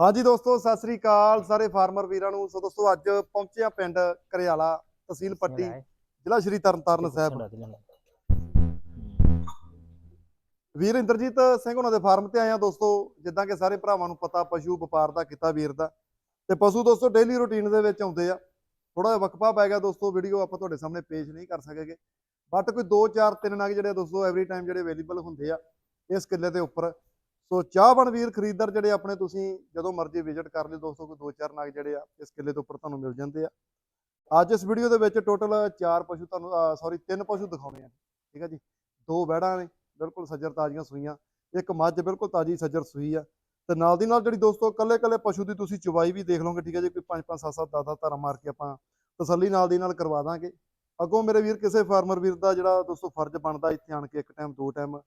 ਹਾਂਜੀ ਦੋਸਤੋ ਸਤਿ ਸ੍ਰੀ ਅਕਾਲ ਸਾਰੇ ਫਾਰਮਰ ਵੀਰਾਂ ਨੂੰ। ਸੋ ਦੋਸਤੋ ਅੱਜ ਪਹੁੰਚੇ ਆ ਪਿੰਡ ਕਰਿਆਲਾ ਤਹਿਸੀਲ ਪੱਟੀ ਜ਼ਿਲ੍ਹਾ ਸ਼੍ਰੀ ਤਰਨਤਾਰਨ ਸਾਹਿਬ। ਵੀਰ ਇੰਦਰਜੀਤ ਸਿੰਘ ਉਹਨਾਂ ਦੇ ਫਾਰਮ ਤੇ ਆਏ ਆ ਦੋਸਤੋ ਜਿੱਦਾਂ ਕਿ ਸਾਰੇ ਭਰਾਵਾਂ ਨੂੰ ਪਤਾ ਪਸ਼ੂ ਵਪਾਰ ਦਾ ਕੀਤਾ ਵੀਰ ਦਾ। ਤੇ ਪਸ਼ੂ ਦੋਸਤੋ ਡੇਲੀ ਰੁਟੀਨ ਦੇ ਵਿੱਚ ਆਉਂਦੇ ਆ। ਥੋੜਾ ਜਿਹਾ ਵਕਫਾ ਪੈ ਗਿਆ ਦੋਸਤੋ ਵੀਡੀਓ ਆਪਾਂ ਤੁਹਾਡੇ ਸਾਹਮਣੇ ਪੇਸ਼ ਨਹੀਂ ਕਰ ਸਕੇਗੇ। ਬਟ ਕੋਈ 2 4 3 ਨਗ ਜਿਹੜੇ ਦੋਸਤੋ ਐਵਰੀ ਟਾਈਮ ਜਿਹੜੇ ਅਵੇਲੇਬਲ ਹੁੰਦੇ ਆ ਇਸ ਕਿੱਲੇ ਦੇ ਉੱਪਰ। ਸੋ ਚਾਹਵਣ ਵੀਰ, ਖਰੀਦਦਾਰ ਜਿਹੜੇ ਆਪਣੇ ਤੁਸੀਂ ਜਦੋਂ ਮਰਜ਼ੀ ਵਿਜ਼ਿਟ ਕਰ ਲਿਓ ਦੋਸਤੋ ਕੋਈ ਦੋ ਚਾਰ ਨਾਗ ਜਿਹੜੇ ਆ, ਇਸ ਕਿੱਲੇ ਦੇ ਉੱਪਰ ਤੁਹਾਨੂੰ ਮਿਲ ਜਾਂਦੇ ਆ। ਅੱਜ ਇਸ ਵੀਡੀਓ ਦੇ ਵਿੱਚ ਟੋਟਲ ਚਾਰ ਪਸ਼ੂ ਤੁਹਾਨੂੰ ਸੌਰੀ ਤਿੰਨ ਪਸ਼ੂ ਦਿਖਾਉਣੇ ਆ। ਠੀਕ ਆ ਜੀ? ਦੋ ਵਹਿੜਾਂ ਨੇ, ਬਿਲਕੁਲ ਸੱਜਰ ਤਾਜ਼ੀਆਂ ਸੂਈਆਂ, ਇੱਕ ਮੱਝ ਬਿਲਕੁਲ ਤਾਜ਼ੀ ਸੱਜਰ ਸੂਈ ਆ। ਤੇ ਨਾਲ ਦੀ ਨਾਲ ਜਿਹੜੀ ਦੋਸਤੋ ਕੱਲੇ ਕੱਲੇ ਪਸ਼ੂ ਦੀ ਤੁਸੀਂ ਚੁਬਾਈ ਵੀ ਦੇਖ ਲਓਗੇ, ਠੀਕ ਹੈ ਜੀ? ਕੋਈ 5 5 7 7 10 10 ਧਾਰਾ ਮਾਰ ਕੇ ਆਪਾਂ ਤਸੱਲੀ ਨਾਲ ਦੀ ਨਾਲ ਕਰਵਾ ਦਾਂਗੇ। ਅੱਗੋਂ ਮੇਰੇ ਵੀਰ, ਕਿਸੇ ਫਾਰਮਰ ਵੀਰ ਦਾ ਜਿਹੜਾ ਦੋਸਤੋ ਫਰਜ਼ ਬਣਦਾ, ਇੱਥੇ ਆਣ ਕੇ ਇੱਕ ਟਾਈਮ ਦੋ ਟਾਈਮ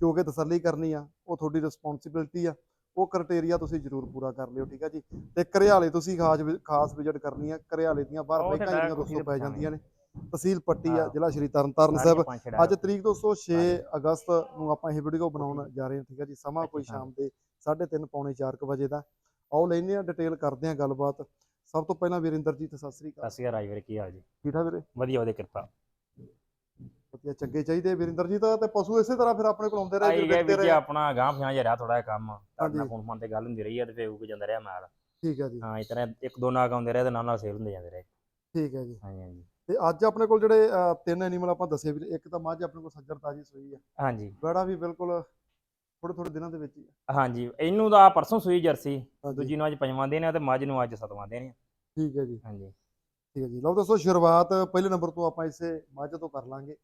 ਜੋ ਕਿ ਤਸੱਲੀ ਕਰਨੀ ਆ ਉਹ ਤੁਹਾਡੀ ਰਿਸਪੌਂਸਿਬਿਲਟੀ ਆ ਉਹ ਕ੍ਰਾਈਟੇਰੀਆ ਤੁਸੀਂ ਜ਼ਰੂਰ ਪੂਰਾ ਕਰ ਲਿਓ ਠੀਕ ਹੈ ਜੀ? ਤੇ ਘਰਿਆਲੇ ਤੁਸੀਂ ਖਾਸ ਖਾਸ ਵਿਜ਼ਿਟ ਕਰਨੀ ਆ ਘਰਿਆਲੇ ਦੀਆਂ ਬਾਹਰ ਤੇ ਬੈਕਾਂ ਜਿਹੜੀਆਂ ਦੋਸਤੋ ਪੈ। ਜਾਂਦੀਆਂ ਨੇ ਤਹਿਸੀਲ ਪੱਟੀ ਆ। ਜ਼ਿਲ੍ਹਾ ਸ਼੍ਰੀ ਤਰਨਤਾਰਨ ਸਾਹਿਬ। ਅੱਜ ਤਰੀਕ ਦੋਸਤੋ 6 ਅਗਸਤ ਨੂੰ ਆਪਾਂ ਇਹ ਵੀਡੀਓ ਬਣਾਉਣ ਜਾ ਰਹੇ ਹਾਂ ਠੀਕ ਹੈ ਜੀ? ਸਮਾਂ ਕੋਈ। ਸ਼ਾਮ ਦੇ 3:30 ਪੌਣੇ 4 ਕੁ ਵਜੇ ਦਾ। ਆਓ ਲੈਨੇ ਆ ਡਿਟੇਲ ਕਰਦੇ ਆ ਗੱਲਬਾਤ। ਸਭ ਤੋਂ ਪਹਿਲਾਂ ਵੀਰਿੰਦਰਜੀਤ ਸਤਿ ਸ੍ਰੀ ਅਕਾਲ। ਸਸਿਆ ਰਾਜ ਵੀਰੇ ਕੀ ਹਾਲ ਜੀ? ਠੀਕ ਠਾਕ ਵੀਰੇ? ਵਧੀਆ ਉਹਦੇ ਕਿਰਪਾ। ਵਧੀਆ ਚੰਗੇ ਚਾਹੀਦੇ ਵੀਰਿੰਦਰਜੀਤ ਤੇ ਪਸ਼ੂ ਇਸੇ ਤਰ੍ਹਾਂ ਫਿਰ ਆਪਣੇ ਕੋਲ ਆਉਂਦੇ ਰਹੇ ਆਈ ਗਏ ਵੀ ਜੀ ਰਹੇ। ਆਪਣਾ ਗਾਂ ਫਿਆਂ ਜਿਹਾ ਰਿਹਾ ਥੋੜਾ ਜਿਹਾ ਕੰਮ ਨਾਲ ਹਾਂਜੀ। ਫੋਨ ਫੋਨ ਤੇ ਗੱਲ ਹੁੰਦੀ ਰਹੀ ਆ ਤੇ ਫੇਰ ਉਹ ਜਾਂਦਾ ਰਿਹਾ ਮਾਲ ਠੀਕ ਹੈ ਜੀ। ਹਾਂ ਇਸ ਤਰ੍ਹਾਂ ਇੱਕ ਦੋ ਨਾਗ ਆਉਂਦੇ ਰਹੇ ਤੇ ਨਾਲ ਨਾਲ ਸੇਲ ਹੁੰਦੇ ਜਾਂਦੇ ਰਹੇ। ਠੀਕ ਹੈ ਜੀ। ਹਾਂਜੀ ਹਾਂਜੀ। ਤੇ ਅੱਜ ਆਪਣੇ ਕੋਲ ਜਿਹੜੇ ਤਿੰਨ ਐਨੀਮਲ ਆਪਾਂ ਦੱਸੇ ਵੀਰੇ ਇੱਕ ਤਾਂ ਮੱਝ ਆਪਣੇ ਕੋਲ ਸੱਜਰ ਤਾਜੀ ਸੂਈ ਆ। ਹਾਂਜੀ। ਬੜਾ ਵੀ ਬਿਲਕੁਲ ਥੋੜੇ ਥੋੜੇ ਦਿਨਾਂ ਦੇ ਵਿੱਚ ਹੀ ਆ। ਹਾਂਜੀ ਇਹਨੂੰ ਤਾਂ ਪਰਸੋਂ ਸੂਈ ਜਰਸੀ ਦੂਜੀ ਨੂੰ ਅੱਜ ਪੰਜਵਾਂ ਦਿਨ ਆ ਤੇ ਮੱਝ ਨੂੰ ਅੱਜ ਸਤਵਾਂ ਦਿਨ ਆ। ਠੀਕ ਹੈ ਜੀ। ਹਾਂਜੀ। ਠੀਕ ਹੈ ਜੀ। ਲਓ ਦੋਸਤੋ ਸ਼ੁਰੂਆਤ ਪਹਿਲੇ ਨੰਬਰ ਤੋਂ ਆਪਾਂ ਇਸੇ ਮੱਝ ਤੋਂ ਕਰ ਲਾਂਗੇ।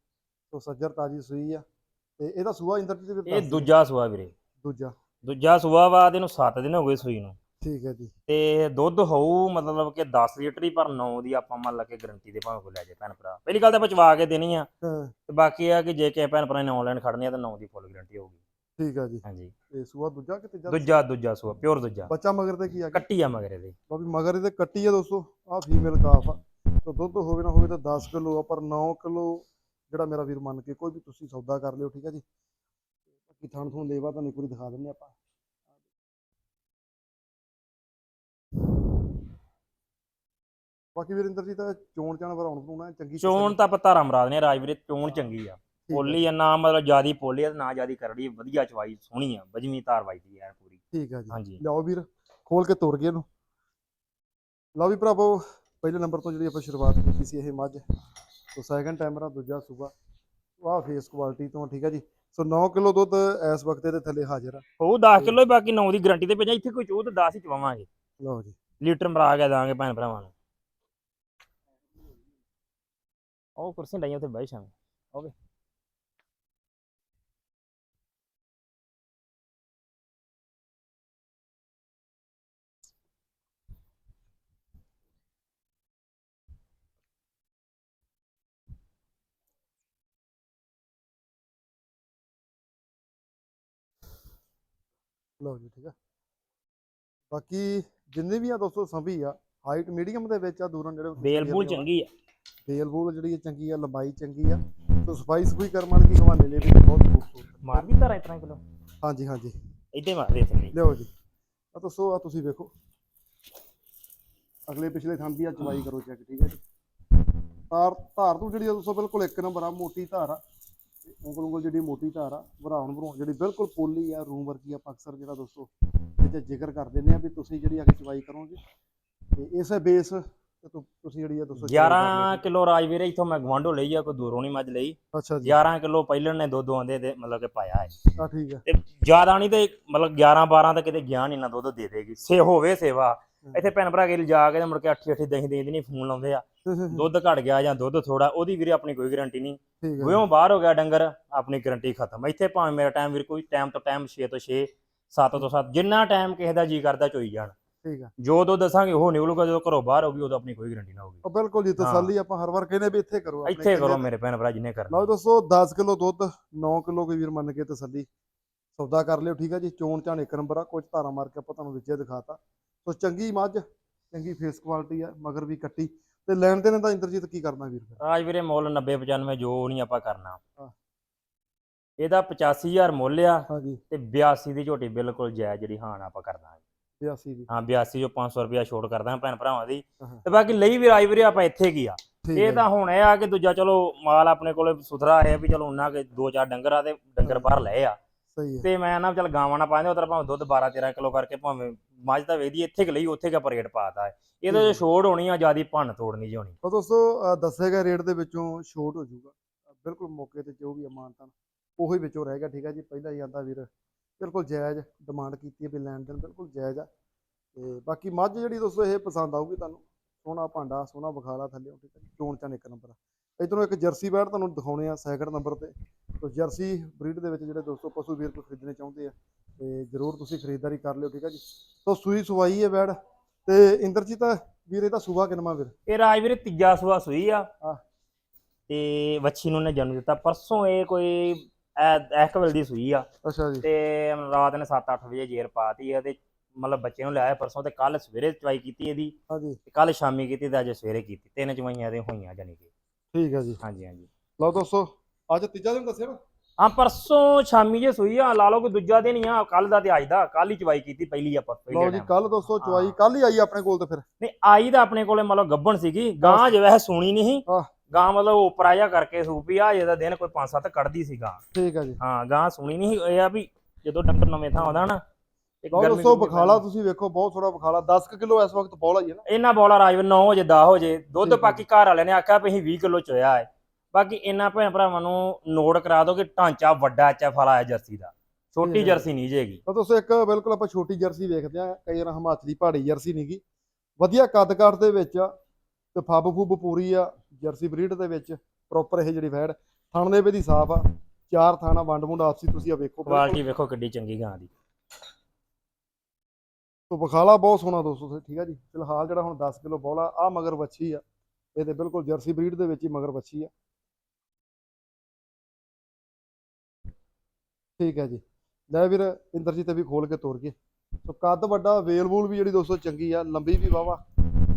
ਸੋ ਸੱਜਰ ਤਾਜੀ ਸੂਈ ਆ। ਤੇ ਇਹਦਾ ਸੂਆ ਇੰਦਰਜੀਤ ਵੀਰ ਦੱਸ ਇਹ ਦਿਓ। ਦੂਜਾ ਸੂਆ ਵੀਰੇ। ਦੂਜਾ। ਦੂਜਾ ਸੂਆ ਵਾ ਤੇ ਇਹਨੂੰ 7 ਦਿਨ ਹੋ ਗਏ ਸੂਈ ਨੂੰ। ਠੀਕ ਹੈ ਜੀ। ਤੇ ਦੁੱਧ ਹੋਊ ਮਤਲਬ ਕਿ 10 ਲੀਟਰ ਹੀ ਪਰ 9 ਦੀ ਆਪਾਂ ਮੰਨ ਲਾ ਕੇ ਗਰੰਟੀ ਦੇ ਭਾਵੇਂ ਕੋ ਲੈ ਜੇ ਭੈਣ ਭਰਾ। ਪਹਿਲੀ ਗੱਲ ਤਾਂ ਆਪਾਂ ਚਵਾ ਕੇ ਦੇਣੀ ਆ। ਹਾਂ। ਤੇ ਬਾਕੀ ਆ ਕਿ ਜੇ ਕਿਸੇ ਭੈਣ ਭਰਾ ਨੇ ਆਨਲਾਈਨ ਖੜਨੀ ਆ ਤਾਂ 9 ਦੀ ਫੁੱਲ ਗਾਰੰਟੀ ਹੋਊਗੀ। ਠੀਕ ਹੈ ਜੀ। ਹਾਂਜੀ। ਤੇ ਸੂਆ ਦੂਜਾ ਕਿ ਤੀਜਾ? ਦੂਜਾ ਦੂਜਾ ਸੂਆ ਪਿਓਰ ਦੂਜਾ। ਬੱਚਾ ਮਗਰ ਤੇ ਕੀ ਆ ਗਿਆ? ਕੱਟੀ ਆ ਮਗਰ ਇਹਦੇ। ਬਾਬੀ ਮਗਰ ਇਹਦੇ ਕੱਟੀ ਆ ਦੋਸਤੋ। ਆ ਫੀਮੇਲ ਕਾਫ ਆ। ਤਾਂ ਦੁੱਧ ਹੋਵੇ ਨਾ ਹੋਵੇ ਤਾਂ 10 ਕਿਲੋ ਆ ਪਰ 9 ਕਿਲੋ ਜਿਹੜਾ ਮੇਰਾ ਵੀਰ ਮੰਨ ਕੇ ਕੋਈ ਵੀ ਤੁਸੀਂ ਸੌਦਾ ਕਰ ਲਿਓ ਠੀਕ ਹੈ ਜੀ? ਬਾਕੀ ਥਣ ਲੇਵਾ ਤੁਹਾਨੂੰ ਇੱਕ ਵਾਰੀ ਦਿਖਾ ਦਿੰਨੇ ਆਪਾਂ। ਬਾਕੀ ਵੀਰਿੰਦਰ ਜੀ ਤਾਂ ਚੋਣ ਚਾਣ ਵਰਾਉਣ ਬਣਾਉਣਾ ਚੰਗੀ ਚੋਣ ਤਾਂ ਆਪਾਂ ਧਾਰਾ ਮਰਾਦ ਨੇ ਰਾਜਵੀਰੇ ਚੋਣ ਚੰਗੀ ਆ। ਪੋਲੀ ਆ ਨਾ ਮਤਲਬ ਜਿਆਦੀ ਪੋਲੀ ਆ ਤੇ ਨਾ ਜਿਆਦੀ ਕਰੜੀ ਵਧੀਆ ਚਵਾਈ ਸੋਹਣੀ ਆ ਵਜਵੀਂ ਧਾਰ ਵੱਜਦੀ ਆ ਪੂਰੀ। ਠੀਕ ਹੈ ਜੀ। ਹਾਂਜੀ। ਲਿਆਓ ਵੀਰ ਖੋਲ ਕੇ ਤੋੜ ਗਏ ਇਹਨੂੰ। ਲਓ ਵੀ ਭਰਾਵੋ ਪਹਿਲੇ ਨੰਬਰ ਤੋਂ ਜਿਹੜੀ ਆਪਾਂ ਸ਼ੁਰੂਆਤ ਕੀਤੀ ਸੀ ਇਹ ਮੱਝ। ਸੋ ਸੈਕੰਡ ਟਾਈਮਰ ਦੂਜਾ ਸੂਬਾ। ਆਹ ਫੇਸ ਕੁਆਲਿਟੀ ਤੋਂ ਠੀਕ ਹੈ ਜੀ। ਸੋ 9 ਕਿਲੋ ਦੁੱਧ ਇਸ ਵਕਤ ਇਹਦੇ ਥੱਲੇ ਹਾਜ਼ਰ ਆ। ਉਹ 10 ਕਿਲੋ ਬਾਕੀ 9 ਦੀ ਗਾਰੰਟੀ ਤੇ ਭੇਜਾਂ। ਇੱਥੇ ਕੋਈ ਚੋਹ ਤੇ 10 ਹੀ ਚਵਾਵਾਂਗੇ। ਲਓ ਜੀ। ਲੀਟਰ ਮਰਾ ਕੇ ਦਾਂਗੇ ਭੈਣ ਭਰਾਵਾਂ ਨੂੰ। ਉਹ ਕੁਰਸੀ ਲਾਈਆਂ ਉੱਥੇ ਸ਼ਾਮ ਓਕੇ। ਲਓ ਜੀ ਠੀਕ ਆ। ਬਾਕੀ ਜਿੰਨੇ ਵੀ ਆ ਦੋਸਤੋ ਸੰਭੀ ਆ। ਹਾਈਟ ਮੀਡੀਅਮ ਦੇ ਵਿੱਚ ਆ ਦੂਰੋਂ ਜਿਹੜੇ ਬੇਲ ਬੂਲ ਚੰਗੀ ਆ। ਬੇਲ ਬੂਲ ਜਿਹੜੀ ਇਹ ਚੰਗੀ ਆ ਲੰਬਾਈ ਚੰਗੀ ਆ। ਸੋ ਸਫ਼ਾਈ ਸਫੂਈ ਕਰਮ ਵਾਲੀ ਦੀ ਹਵਾਨੇ ਲਈ ਵੀ ਬਹੁਤ ਖੂਬਸੂਰਤ ਮਾਰ ਵੀ ਧਾਰਾ ਇਤਨਾ ਕਿਲੋ? ਹਾਂਜੀ ਹਾਂਜੀ। ਇੱਥੇ ਮਾਰ ਦੇ ਲਿਓ ਜੀ। ਆ ਦੱਸੋ ਆ ਤੁਸੀਂ ਵੇਖੋ। ਅਗਲੇ ਪਿਛਲੇ ਥਾਂ ਦੀ ਆ ਚਵਾਈ ਕਰੋ ਚੈੱਕ ਠੀਕ ਹੈ ਧਾਰ ਧਾਰ ਤੋਂ ਜਿਹੜੀ ਆ ਦੋਸਤੋ ਬਿਲਕੁਲ ਇੱਕ ਨੰਬਰ ਆ ਮੋਟੀ ਧਾਰ ਆ। ਤੇ ਉਂਗਲ ਉਂਗਲ ਜਿਹੜੀ ਮੋਟੀ ਧਾਰ ਆ ਭਰਾਉਣ ਭਰਾਉਣ ਜਿਹੜੀ ਬਿਲਕੁਲ ਪੋਲੀ ਆ ਰੂਮ ਵਰਗੀ ਆਪਾਂ ਅਕਸਰ ਜਿਹੜਾ ਦੋਸਤੋ ਇਹ 'ਚ ਜ਼ਿਕਰ ਕਰ ਦਿੰਦੇ ਆ ਵੀ ਤੁਸੀਂ ਜਿਹੜੀ ਅੱਗੇ ਚਵਾਈ ਕਰੋਗੇ। ਤੇ ਇਸੇ ਬੇਸ ਤੁਸੀਂ ਜਿਹੜੀ ਆ ਦੋਸਤੋ ਚਵਾਈ ਕਰ 11 ਲਿਓ। ਕਿਲੋ ਰਾਜਵੀਰੇ ਇਥੋਂ ਮੈਂ ਗਵਾਂਢੋਂ ਲਈ ਆ ਕੋਈ ਦੂਰੋਂ ਨਹੀਂ ਮੱਝ ਲਈ। ਅੱਛਾ ਜੀ। 11 ਕਿਲੋ ਪਹਿਲਣ ਨੇ ਦੁੱਧ ਆਂਦੇ ਤੇ ਮਤਲਬ ਕਿ ਪਾਇਆ ਹੈ। ਆ ਠੀਕ ਹੈ ਤੇ ਜ਼ਿਆਦਾ ਨਹੀਂ ਤੇ ਮਤਲਬ 11 12 ਤਾਂ ਕਿਤੇ ਗਿਆ ਨਹੀਂ ਨਾ ਦੁੱਧ ਦੇ ਦੇਗੀ। ਸੇ ਹੋਵੇ ਸੇਵਾ। ਇੱਥੇ ਭੈਣ ਭਰਾ ਕੇ ਲਿਜਾ ਕੇ ਤੇ ਮੁੜ ਕੇ 8 8 ਦਹੀਂ ਦੇ ਨਹੀਂ ਫੋਨ ਲਾਉਂਦੇ ਆ। ਦੁੱਧ ਘਟ ਗਿਆ ਜਾਂ ਦੁੱਧ ਥੋੜਾ ਉਹਦੀ ਵੀਰੇ ਆਪਣੀ ਕੋਈ ਗਾਰੰਟੀ ਨਹੀਂ। ਠੀਕ ਹੈ ਵਿਉਂ ਬਾਹਰ ਹੋ ਗਿਆ ਡੰਗਰ ਆਪਣੀ ਗਾਰੰਟੀ ਖਤਮ। ਇੱਥੇ ਭਾਵੇਂ ਮੇਰਾ ਟਾਈਮ ਵੀਰ ਕੋਈ ਟਾਈਮ ਤੋਂ ਟਾਈਮ 6 ਤੋਂ 6 7 ਤੋਂ 7 ਜਿੰਨਾ ਟਾਈਮ ਕਿਸੇ ਦਾ ਜੀ ਕਰਦਾ ਚੋਈ ਜਾਣ। ਠੀਕ ਹੈ ਜੋ ਦੁੱਧ ਦੱਸਾਂਗੇ ਉਹ ਨਿਕਲੂਗਾ ਜਦੋਂ ਘਰੋਂ ਬਾਹਰ ਹੋਊਗੀ ਉਦੋਂ ਆਪਣੀ ਕੋਈ ਗਾਰੰਟੀ ਨਾ ਹੋਊਗੀ। ਉਹ ਬਿਲਕੁਲ ਜੀ ਤਸੱਲੀ ਆਪਾਂ ਹਰ ਵਾਰ ਕਹਿੰਦੇ ਵੀ ਇੱਥੇ ਕਰੋ ਆਪਣੇ ਇੱਥੇ ਕਰੋ। ਮੇਰੇ ਭੈਣ ਭਰਾ ਜਿੰਨੇ ਕਰਨਾ। ਲਓ ਦੋਸਤੋ 10 ਕਿਲੋ ਦੁੱਧ 9 ਕਿਲੋ ਕੋਈ ਵੀਰ ਮੰਨ ਕੇ ਤਸੱਲੀ। ਸੌਦਾ ਕਰ ਲਿਓ ਠੀਕ ਹੈ ਜੀ? ਚੋਣ ਚਾਣ ਇੱਕ ਨੰਬਰ ਆ ਕੁਝ ਧਾਰਾ ਮਾਰ ਕੇ ਆਪਾਂ ਤੁਹਾਨੂੰ ਵਿੱਚੇ ਦਿਖਾਤਾ। ਸੋ ਚੰਗੀ ਮੱਝ ਚੰਗੀ ਫੇਸ ਕੁਆਲਿਟੀ ਆ ਮਗਰ ਵੀ ਕੱਟੀ। ਤੇ ਲੈਣ ਦੇਣ ਦਾ ਇੰਦਰਜੀਤ ਕੀ ਕਰਨਾ ਵੀਰ ਫਿਰ? ਰਾਜ ਵੀਰੇ ਮੁੱਲ 90 95 ਜੋ ਨਹੀਂ ਆਪਾਂ ਕਰਨਾ। ਹਾਂ। ਇਹਦਾ 85000 ਮੁੱਲ ਆ ਹਾਂਜੀ। ਤੇ 82 ਦੀ ਝੋਟੀ ਬਿਲਕੁਲ ਜਾਇਜ਼ ਜਿਹੜੀ ਹਾਨ ਆਪਾਂ ਕਰਨਾ 82 ਦੀ। ਹਾਂ 82 ਜੋ 500 ਰੁਪਿਆ ਛੋਟ ਕਰਦਾ ਭੈਣ ਭਰਾਵਾਂ ਦੀ। ਹਾਂ। ਤੇ ਬਾਕੀ ਲਈ ਵੀ ਰਾਈ ਵੀਰੇ ਆਪਾਂ ਇੱਥੇ ਕੀ ਆ? ਠੀਕ ਇਹ ਹੈ। ਤਾਂ ਹੁਣ ਇਹ ਆ ਕਿ ਦੂਜਾ ਚਲੋ ਮਾਲ ਆਪਣੇ ਕੋਲੇ ਸੁਥਰਾ ਆਇਆ ਵੀ ਚਲੋ ਉਹਨਾਂ ਕੇ ਦੋ ਚਾਰ ਡੰਗਰ ਆ ਤੇ ਡੰਗਰ ਬਾਹਰ ਲਏ ਆ। ਸਹੀ ਹੈ। ਤੇ ਮੈਂ ਨਾ ਚੱਲ ਗਾਵਾਂ ਨਾ ਪਾਉਂਦੇ ਉਧਰ ਭਾਵੇਂ ਦੁੱਧ 12 13 ਕਿਲੋ ਕਰਕੇ ਭਾਵੇਂ ਮੱਝ ਤਾਂ ਵੇਦੀ ਇੱਥੇ ਕਿ ਲਈ ਉੱਥੇ ਕਿ ਆਪਾਂ ਰੇਟ ਪਾਤਾ ਇਹਦੇ ਹੈ। ਚ ਛੋੜ ਹੋਣੀ ਆ ਜਿਆਦੀ ਭੰਨ ਤੋੜ ਨਹੀਂ ਜੀ ਹੋਣੀ। ਤਾਂ ਦੋਸਤੋ ਅ, ਦੱਸੇ ਗਏ ਰੇਟ ਦੇ ਵਿੱਚੋਂ ਛੋਟ ਹੋ ਜਾਊਗਾ। ਬਿਲਕੁਲ ਮੌਕੇ ਤੇ ਜੋ ਵੀ ਅਮਾਨਤਾਂ ਉਹੀ ਵਿੱਚੋਂ ਰਹੇਗਾ ਠੀਕ ਹੈ ਜੀ। ਪਹਿਲਾਂ ਹੀ ਆਂਦਾ ਵੀਰ ਬਿਲਕੁਲ ਜਾਇਜ਼ ਡਿਮਾਂਡ ਕੀਤੀ ਹੈ ਵੀ ਲੈਣ ਦੇਣ ਬਿਲਕੁਲ ਜਾਇਜ਼ ਆ। ਤੇ ਬਾਕੀ ਮੱਝ ਜਿਹੜੀ ਦੋਸਤੋ ਇਹ ਪਸੰਦ ਆਊਗੀ ਤੁਹਾਨੂੰ। ਸੋਹਣਾ ਭਾਂਡਾ ਸੋਹਣਾ ਬਖਾਲਾ ਥੱਲੇ ਹੈ ਜੀ। ਚੋਣ ਚਾਂ ਇੱਕ ਨੰਬਰ ਆ। ਇਧਰੋਂ ਇੱਕ ਜਰਸੀ ਬੈਡ ਤੁਹਾਨੂੰ ਦਿਖਾਉਣੇ ਆ ਸੈਕਿੰਡ ਨੰਬਰ ਤੇ। ਤੋ ਜਰਸੀ ਬਰੀਡ ਦੇ ਵਿੱਚ ਜਿਹੜੇ ਦੋਸਤੋ ਪਸ਼ੂ ਵੀਰ ਕੋਈ ਖਰੀਦਣੇ ਚਾਹੁੰਦੇ ਆ ਤੇ ਜਰੂਰ ਤੁਸੀਂ ਖਰੀਦਦਾਰੀ ਕਰ ਲਿਓ ਠੀਕ ਹੈ ਜੀ? ਤੋ ਸੂਈ ਸਵਾਈ ਹੈ ਬੈਡ ਤੇ ਇੰਦਰਜੀਤ ਵੀਰ ਇਹਦਾ ਸੂਆ ਕਿਨਮਾ ਵੀਰ? ਇਹ ਰਾਜ ਵੀਰੇ ਤੀਜਾ ਸੂਆ ਸੂਈ ਆ। ਤੇ ਵੱਛੀ ਨੂੰ ਨੇ ਜਨਮ ਦਿੱਤਾ ਪਰਸੋਂ ਇਹ ਕੋਈ ਐਕਵਲ ਦੀ ਸੂਈ ਆ। ਅੱਛਾ ਜੀ। ਤੇ ਰਾਤ ਨੇ 7-8 ਵਜੇ ਜੇਰ ਪਾਤੀ ਆ ਤੇ ਮਤਲਬ ਬੱਚੇ ਨੂੰ ਲਿਆਇਆ ਪਰਸੋਂ ਤੇ ਕੱਲ ਸਵੇਰੇ ਚਵਾਈ ਕੀਤੀ ਇਹਦੀ। ਹਾਂਜੀ ਕੱਲ ਸ਼ਾਮੀ ਕੀਤੀ ਤੇ ਅੱਜ ਸਵੇਰੇ ਕੀਤੀ ਤਿੰਨ ਚਵਾਈਆਂ ਦੇ ਹੋਈਆਂ ਜਾਨੀ ਕਿ। ਠੀਕ ਹੈ ਜੀ। ਹਾਂਜੀ ਹਾਂਜੀ। ਲਓ ਦੋਸਤੋ ਅੱਜ ਤੀਜਾ ਦਿਨ ਦੱਸਿਆ ਨਾ। ਹਾਂ ਪਰਸੋਂ ਸ਼ਾਮੀ ਜੇ ਸੂਈ ਆ ਲਾ ਲਓ ਕਿ ਦੂਜਾ ਦਿਨ ਹੀ ਆ ਕੱਲ ਦਾ ਤੇ ਅੱਜ ਦਾ ਕੱਲ ਹੀ ਚਵਾਈ ਕੀਤੀ ਪਹਿਲੀ ਆਪਾਂ ਲਓ ਪਹਿਲੇ ਜੀ time। ਕੱਲ ਦੋਸਤੋ ਚਵਾਈ ਹਾਂ। ਕੱਲ ਹੀ ਆਈ ਆਪਣੇ ਕੋਲ ਤੇ ਫਿਰ। ਨਹੀਂ ਆਈ ਤਾਂ ਆਪਣੇ ਕੋਲੇ ਮਤਲਬ ਗੱਬਣ ਸੀਗੀ ਗਾਂ ਜੇ ਵੈਸੇ ਸੂਣੀ ਨਹੀਂ ਆਹ। ਗਾਂ ਮਤਲਬ ਉਪਰਾ ਜਾ ਕਰਕੇ ਸੂਪੀ ਆ ਜਿਹਦਾ ਦਿਨ ਕੋਈ 5-7 ਕੱਢਦੀ ਸੀ ਗਾਂ ਠੀਕ ਹੈ ਜੀ। ਹਾਂ ਗਾਂ ਸੂਣੀ ਨਹੀਂ ਇਹ ਆ ਵੀ ਜਦੋਂ ਡੰਗਰ ਨਵੇਂ ਥਾਂ ਆਉਂਦਾ ਨਾ ਇੱਕ ਲਓ ਗਰਮੀ ਦੋਸਤੋ ਗੁਰਮੀ ਬਖਾਲਾ। ਤੁਸੀਂ ਵੇਖੋ ਬਹੁਤ ਥੋੜਾ ਬਖਾਲਾ 10 ਕਿਲੋ ਇਸ ਵਕਤ ਬੋਲਾ ਹੀ ਹੈ ਨਾ। ਇਹਨਾਂ ਬੋਲਾ ਰਾਜਵਰ 9 ਵਜੇ 10 ਵਜੇ ਦੁੱਧ ਠੀਕ ਹੈ ਬਾਕੀ ਘਰ ਵਾਲਿਆਂ ਨੇ ਆਖਿਆ ਵੀ ਅਸੀਂ 20 ਕਿਲੋ ਚੋਇਆ ਹੈ। ਬਾਕੀ ਇਹਨਾਂ ਭੈਣ ਭਰਾਵਾਂ ਨੂੰ ਨੋਟ ਕਰਾ ਦਿਓ ਕਿ ਢਾਂਚਾ ਵੱਡਾ ਐਚ ਐਫ ਵਾਲਾ ਹੈ ਜਰਸੀ ਦਾ। ਛੋਟੀ। ਜਰਸੀ ਨਹੀਂ ਜੇਗੀ ਤਾਂ ਦੋਸਤੋ ਇੱਕ ਬਿਲਕੁਲ ਆਪਾਂ ਛੋਟੀ ਜਰਸੀ ਵੇਖਦੇ ਆ ਕਈ ਵਾਰ ਹਿਮਾਚਲੀ ਪਹਾੜੀ ਜਰਸੀ ਨਹੀਂਗੀ ਵਧੀਆ ਕੱਦ ਕਾਠ ਦੇ ਵਿੱਚ ਤੇ ਫੱਬ ਫੁੱਬ ਪੂਰੀ ਆ ਜਰਸੀ ਬਰੀਡ ਦੇ ਵਿੱਚ ਪ੍ਰੋਪਰ ਇਹ ਜਿਹੜੀ ਵੈੜ। ਥਣ ਦੇ ਦੀ ਸਾਫ਼ ਆ ਚਾਰ ਥਾਣਾ ਵੰਡ ਵੁੰਡ ਆਪਸੀ ਤੁਸੀਂ ਆ ਵੇਖੋ। ਕੁਆਲਿਟੀ ਵੇਖੋ ਕਿੱਡੀ ਚੰਗੀ ਗਾਂ ਦੀ। ਤੋ ਬਖਾਲਾ ਬਹੁਤ ਸੋਹਣਾ ਦੋਸਤੋ ਠੀਕ ਆ ਜੀ। ਫਿਲਹਾਲ ਜਿਹੜਾ ਹੁਣ 10 ਕਿਲੋ ਬੋਲਾ ਆ ਮਗਰ ਵੱਛੀ ਆ। ਇਹ ਤੇ ਬਿਲਕੁਲ ਜਰਸੀ ਬਰੀਡ ਦੇ ਵਿੱਚ ਹੀ ਮਗਰ ਵੱਛੀ ਆ। ਠੀਕ ਹੈ ਜੀ। ਲੈ ਵੀਰ ਇੰਦਰਜੀਤ ਵੀ ਖੋਲ ਕੇ ਤੋਰ ਗਏ। ਸੋ ਕੱਦ ਵੱਡਾ ਵੇਲ ਵੂਲ ਵੀ ਜਿਹੜੀ ਦੋਸਤੋ ਚੰਗੀ ਆ ਲੰਬੀ ਵੀ ਵਾਵਾ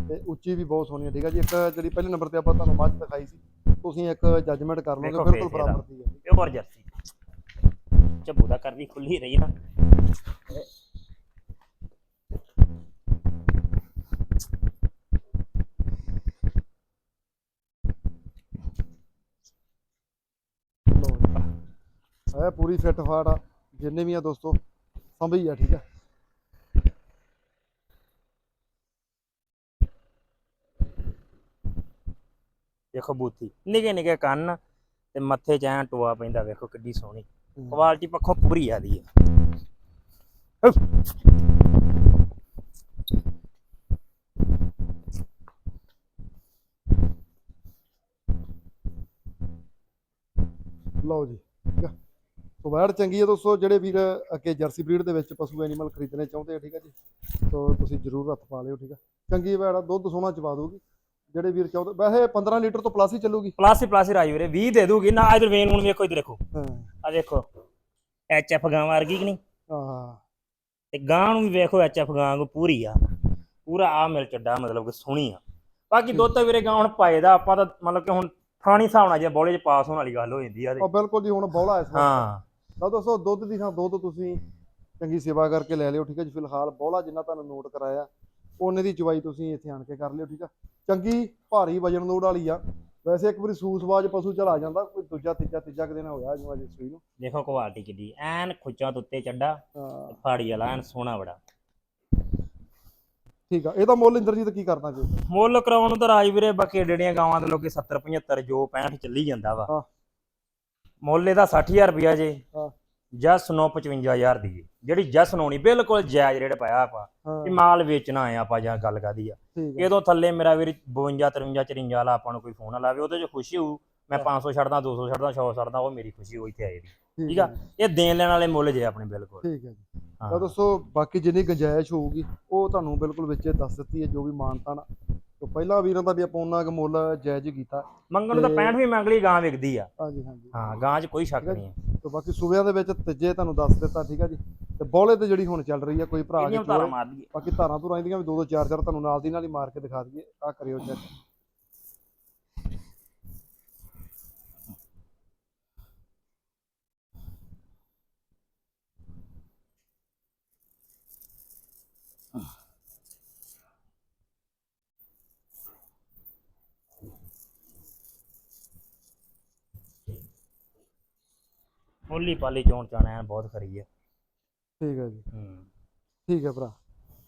ਤੇ ਉੱਚੀ ਵੀ ਬਹੁਤ ਸੋਹਣੀ ਆ ਠੀਕ ਆ ਜੀ। ਇੱਕ ਜਿਹੜੀ ਪਹਿਲੇ ਨੰਬਰ ਤੇ ਆਪਾਂ ਤੁਹਾਨੂੰ ਮੱਝ ਦਿਖਾਈ ਸੀ ਤੁਸੀਂ ਇੱਕ ਜੱਜਮੈਂਟ ਕਰ ਲਓਗੇ ਬਿਲਕੁਲ। ਬਰਾਬਰ ਦੀ ਹੈ ਪਿਓਰ ਜਰਸੀ ਚੱਬੂ ਦਾ ਕਰਦੀ ਖੁੱਲੀ ਰਹੀ ਨਾ ਲਓ ਇਹ ਪੂਰੀ ਫਿੱਟ ਫਾਟ ਆ ਜਿੰਨੇ ਵੀ ਆ ਦੋਸਤੋ ਸੰਭਈ ਆ ਠੀਕ ਆ। ਵੇਖੋ ਬੂਥੀ ਨਿੱਕੇ ਨਿੱਕੇ ਕੰਨ ਤੇ ਮੱਥੇ 'ਚ ਐਂ ਟੋਆ ਪੈਂਦਾ ਵੇਖੋ ਕਿੱਡੀ ਸੋਹਣੀ। ਹੂੰ। ਕੁਆਲਿਟੀ ਪੱਖੋਂ ਪੂਰੀ ਆਦੀ ਹੈ ਲਓ ਜੀ। ਸੋ ਵੈੜ ਚੰਗੀ ਹੈ ਦੋਸਤੋ ਜਿਹੜੇ ਵੀਰ ਅੱਗੇ ਜਰਸੀ ਬਰੀਡ ਦੇ ਵਿੱਚ ਪਸ਼ੂ ਐਨੀਮਲ ਖਰੀਦਣੇ ਚਾਹੁੰਦੇ ਆ ਠੀਕ ਆ ਜੀ? ਸੋ ਤੁਸੀਂ ਜ਼ਰੂਰ ਹੱਥ ਪਾ ਲਿਓ ਠੀਕ ਆ। ਚੰਗੀ ਵੈੜ ਆ ਦੁੱਧ ਸੋਹਣਾ ਚਵਾ ਦੂਗੀ ਜਿਹੜੇ ਵੀਰ ਚਾਹੁੰਦੇ ਵੈਸੇ 15 ਲੀਟਰ ਤੋਂ ਪਲੱਸ ਹੀ ਚੱਲੂਗੀ। ਪਲਾਸੀ ਪਲਾਸੀ ਰਾਜ ਵੀਰੇ 20 ਦੇ ਦੂਗੀ ਨਾ ਇਧਰ ਵੇਨ ਹੁਣ ਵੇਖੋ ਇਧਰ ਦੇਖੋ। ਹਾਂ। ਆ ਦੇਖੋ ਐਚ ਐਫ ਗਾਂ ਵਰਗੀ ਕਿ ਨਹੀਂ? ਹਾਂ। ਤੇ ਗਾਂ ਨੂੰ ਵੀ ਵੇਖੋ ਐਚ ਐਫ ਗਾਂ ਕੋ ਪੂਰੀ ਆ। ਪੂਰਾ ਆ ਮਿਲ ਚੱਡਾ ਮਤਲਬ ਕਿ ਸੋਹਣੀ ਆ। ਬਾਕੀ ਦੁੱਧ ਤਾਂ ਵੀਰੇ ਗਾਂ ਹੁਣ ਪਾਏ ਦਾ ਆਪਾਂ ਤਾਂ ਮਤਲਬ ਕਿ ਹੁਣ ਥਾਣੀ ਹਿਸਾਬ ਨਾਲ ਜੇ ਬੋਲੇ 'ਚ ਪਾਸ ਹੋਣ ਵਾਲੀ ਗੱਲ ਹੋ ਜਾਂਦੀ ਆ। ਉਹ ਬਿਲਕੁਲ ਜੀ ਹੁਣ ਬੌਲਾ ਇਸ ਹਾਂ। ਤਾਂ ਦੋਸਤੋ ਦੁੱਧ ਦੀ ਥਾਂ ਦੁੱਧ ਤੁਸੀਂ ਚੰਗੀ ਸੇਵਾ ਕਰਕੇ ਲੈ ਲਿਓ ਠੀਕ ਹੈ ਜੀ। ਫਿਲਹਾਲ ਬੌਲਾ ਜਿੰਨਾ ਤੁਹਾਨੂੰ ਨੋਟ ਕਰਾਇਆ ਉਹਨੇ ਦੀ ਚਵਾਈ ਤੁਸੀਂ ਇੱਥੇ ਆਣ ਕੇ ਕਰ ਲਿਓ ਠੀਕ ਆ ਚੰਗੀ ਭਾਰੀ ਵਜਨ ਲੋਡ ਵਾਲੀ ਆ। ਵੈਸੇ ਇੱਕ ਵਾਰੀ ਸੂਸਵਾਜ ਪਸ਼ੂ ਚਲਾ ਜਾਂਦਾ ਕੋਈ ਦੂਜਾ ਤੀਜਾ ਤੀਜਾ ਕੁ ਦਿਨ ਹੋਇਆ ਜਿਵੇਂ ਅਜੇ ਸੂਈ ਨੂੰ। ਦੇਖੋ ਕੁਆਲਿਟੀ ਕਿੱਡੀ ਐਨ ਖੁੱਚਾਂ ਉੱਤੇ ਚੱਡਾ ਫਾੜੀ ਵਾਲਾ ਐਨ ਸੋਹਣਾ ਬੜਾ। ਠੀਕ ਆ ਇਹਦਾ ਮੁੱਲ ਇੰਦਰਜੀਤ ਕੀ ਕਰਨਾ ਜੀ ਮੁੱਲ ਕਰਾਉਣ ਨੂੰ ਤਾਂ ਰਾਜ ਵੀਰੇ ਬਾਕੀ ਡੇੜੀਆਂ ਗਾਵਾਂ ਦੇ ਲੋਕੀ 70 75 ਜੋ 65 ਚੱਲੀ ਜਾਂਦਾ ਵਾ। ਮੁੱਲ ਇਹਦਾ 60000 ਰੁਪਿਆ ਜੇ। ਹਾਂ। ਜਸ ਨੌ 55000 ਦੀ। ਜਿਹੜੀ ਜਸ ਨੌ ਨਹੀਂ ਬਿਲਕੁਲ ਜਾਇਜ਼ ਰੇਟ ਪਾਇਆ ਆਪਾਂ। ਹਾਂ। ਮਾਲ ਵੇਚਣਾ ਆ ਆਪਾਂ ਜਾਂ ਗੱਲ ਕਾਦੀ ਆ। ਠੀਕ ਇਹਦੋਂ ਥੱਲੇ ਮੇਰਾ ਵੀਰ 52 53 54 ਵਾਲਾ ਆਪਾਂ ਨੂੰ ਕੋਈ ਫੋਨ ਨਾ ਲਾਵੇ ਉਹਦੇ 'ਚ ਖੁਸ਼ੀ ਹੋਊ ਮੈਂ ਹਾਂ। 500 ਛੱਡਦਾ 200 ਛੱਡਦਾ 100 ਛੱਡਦਾ ਉਹ ਮੇਰੀ ਖੁਸ਼ੀ ਹੋਈ ਤੇ ਆਏ ਦੀ। ਠੀਕ ਆ? ਇਹ ਦੇਣ ਲੈਣ ਵਾਲੇ ਮੁੱਲ ਜੇ ਆਪਣੇ ਬਿਲਕੁਲ। ਠੀਕ ਹੈ ਜੀ। ਹਾਂ। ਤਾਂ ਦੋਸਤੋ ਬਾਕੀ ਜਿੰਨੀ ਗੁੰਜਾਇਸ਼ ਹੋਊਗੀ ਉਹ ਤੁਹਾਨੂੰ ਬਿਲਕੁਲ ਵਿੱਚ ਦੱਸ ਦਿੱਤੀ ਹੈ ਜੋ ਵੀ ਮਾਨਤਾ ਨਾ। ਤੋਂ ਪਹਿਲਾਂ ਵੀਰਾਂ ਦਾ ਵੀ ਆਪਾਂ ਉਹਨਾਂ ਕੁ ਮੁੱਲ ਜਾਇਜ਼ ਹੀ ਕੀਤਾ ਮੰਗਣ ਨੂੰ ਤਾਂ ਤੇ- 65 ਵੀ ਮੰਗ ਲਈ ਗਾਂ ਵਿਕਦੀ ਆ। ਹਾਂਜੀ ਹਾਂਜੀ। ਹਾਂ ਗਾਂ 'ਚ ਕੋਈ ਸ਼ੱਕ ਨਹੀਂ ਹੈ ਤੇ ਬਾਕੀ ਸੂਬਿਆਂ ਦੇ ਵਿੱਚ ਤੀਜੇ ਤੁਹਾਨੂੰ ਦੱਸ ਦਿੱਤਾ ਠੀਕ ਆ ਜੀ। ਤੇ ਬੌਲੇ ਤੇ ਜਿਹੜੀ ਹੁਣ ਚੱਲ ਰਹੀ ਆ ਕੋਈ ਭਰਾ ਮਾਰ ਦਈਏ ਬਾਕੀ ਧਾਰਾਂ ਧੁਰਾਂ ਇਹਦੀਆਂ ਵੀ ਦੋ ਦੋ ਚਾਰ ਚਾਰ ਤੁਹਾਨੂੰ ਨਾਲ ਦੀ ਨਾਲ ਹੀ ਮਾਰ ਕੇ ਦਿਖਾ ਦਈਏ। ਆ ਕਰਿਓ ਚੈੱਕ ਮੁੱਲੀ ਪਾਲੀ ਚੋਣ ਚਾਣਾ ਐਨ ਬਹੁਤ ਖਰੀ ਆ ਠੀਕ ਹੈ ਜੀ। ਹੂੰ। ਠੀਕ ਹੈ ਭਰਾ।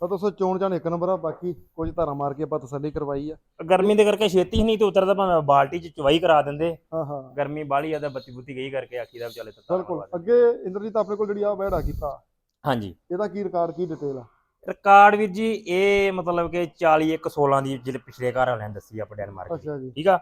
ਤਾਂ ਦੋਸਤੋ ਚੋਣ ਜਾਣ ਇੱਕ ਨੰਬਰ ਆ ਬਾਕੀ ਕੁਝ ਧਾਰਾ ਮਾਰ ਕੇ ਆਪਾਂ ਤਸੱਲੀ ਕਰਵਾਈ ਆ। ਗਰਮੀ ਦੇ ਕਰਕੇ ਛੇਤੀ ਹੀ ਨਹੀਂ ਤੇ ਉਤਰਦਾ ਭਾਵੇਂ ਬਾਲਟੀ ਚ ਚਵਾਈ ਕਰਾ ਦਿੰਦੇ। ਹਾਂ ਹਾਂ। ਗਰਮੀ ਬਾਲੀ ਆ ਤਾਂ ਬੱਤੀ ਬੁੱਤੀ ਗਈ ਕਰਕੇ ਆਖੀ ਦਾ ਚੱਲੇ ਤਾਂ ਬਿਲਕੁਲ। ਅੱਗੇ ਇੰਦਰਜੀਤ ਆਪਣੇ ਕੋਲ ਜਿਹੜੀ ਆ ਬੈੜ ਆ ਗਈ ਭਰਾ। ਹਾਂਜੀ। ਇਹਦਾ ਕੀ ਰਿਕਾਰਡ ਕੀ ਡਿਟੇਲ ਆ? ਰਿਕਾਰਡ ਵੀਰ ਜੀ ਇਹ ਮਤਲਬ ਕਿ 40 ਇੱਕ 16 ਦੀ ਜਿਹੜੇ ਪਿਛਲੇ ਘਰ ਵਾਲਿਆਂ ਨੇ ਦੱਸੀ ਆਪਣੇ ਡੈਨਮਾਰਕ ਦੀ ਅੱਛਾ ਜੀ। ਠੀਕ ਆ?